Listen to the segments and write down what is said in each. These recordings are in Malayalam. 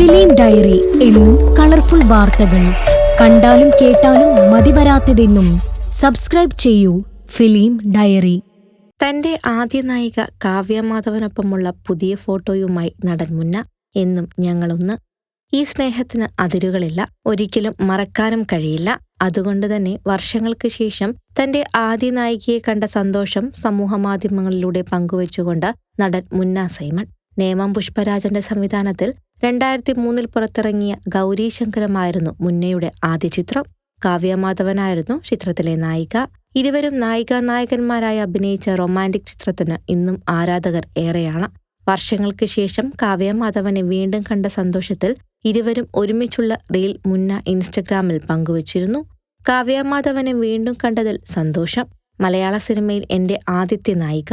ഫിലിം ഡയറി എന്നും കളർഫുൾ വാർത്തകൾ. കണ്ടാലും കേട്ടാലും മതിവരാത്തതെന്നും സബ്സ്ക്രൈബ് ചെയ്യൂ ഫിലിം ഡയറി. തന്റെ ആദ്യ നായിക കാവ്യമാധവനൊപ്പമുള്ള പുതിയ ഫോട്ടോയുമായി നടൻ മുന്ന എന്നും ഞങ്ങളൊന്ന് ഈ സ്നേഹത്തിന് അതിരുകളില്ല. ഒരിക്കലും മറക്കാനും കഴിയില്ല. അതുകൊണ്ട് തന്നെ വർഷങ്ങൾക്ക് ശേഷം തന്റെ ആദ്യ നായികയെ കണ്ട സന്തോഷം സമൂഹമാധ്യമങ്ങളിലൂടെ പങ്കുവച്ചുകൊണ്ട് നടൻ മുന്ന സൈമൺ നേമം പുഷ്പരാജന്റെ സംവിധാനത്തിൽ രണ്ടായിരത്തി മൂന്നിൽ പുറത്തിറങ്ങിയ ഗൗരി ശങ്കരമായിരുന്നു മുന്നയുടെ ആദ്യ ചിത്രം. കാവ്യമാധവനായിരുന്നു ചിത്രത്തിലെ നായിക. ഇരുവരും നായികാ നായകന്മാരായി അഭിനയിച്ച റൊമാന്റിക് ചിത്രത്തിന് ഇന്നും ആരാധകർ ഏറെയാണ്. വർഷങ്ങൾക്ക് ശേഷം കാവ്യമാധവനെ വീണ്ടും കണ്ട സന്തോഷത്തിൽ ഇരുവരും ഒരുമിച്ചുള്ള റീൽ മുന്ന ഇൻസ്റ്റഗ്രാമിൽ പങ്കുവച്ചിരുന്നു. കാവ്യമാധവനെ വീണ്ടും കണ്ടതിൽ സന്തോഷം. മലയാള സിനിമയിൽ എന്റെ ആദ്യത്തെ നായിക.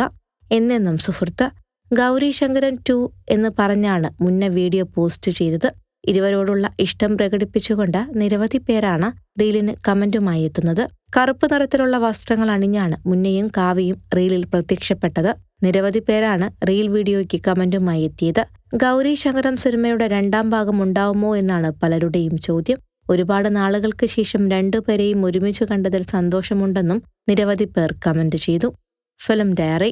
എന്നെന്നും സുഹൃത്ത്. ഗൗരി ശങ്കരൻ ടു എന്ന് പറഞ്ഞാണ് മുന്നേ വീഡിയോ പോസ്റ്റ് ചെയ്തത്. ഇരുവരോടുള്ള ഇഷ്ടം പ്രകടിപ്പിച്ചുകൊണ്ട് നിരവധി പേരാണ് റീലിന് കമന്റുമായി എത്തുന്നത്. കറുപ്പ് നിറത്തിലുള്ള വസ്ത്രങ്ങൾ അണിഞ്ഞാണ് മുന്നയും കാവ്യയും റീലിൽ പ്രത്യക്ഷപ്പെട്ടത്. നിരവധി പേരാണ് റീൽ വീഡിയോയ്ക്ക് കമന്റുമായി എത്തിയത്. ഗൗരി ശങ്കരം സിനിമയുടെ രണ്ടാം ഭാഗം ഉണ്ടാവുമോ എന്നാണ് പലരുടെയും ചോദ്യം. ഒരുപാട് നാളുകൾക്ക് ശേഷം രണ്ടുപേരെയും ഒരുമിച്ച് കണ്ടതിൽ സന്തോഷമുണ്ടെന്നും നിരവധി പേർ കമന്റ് ചെയ്തു. Film diary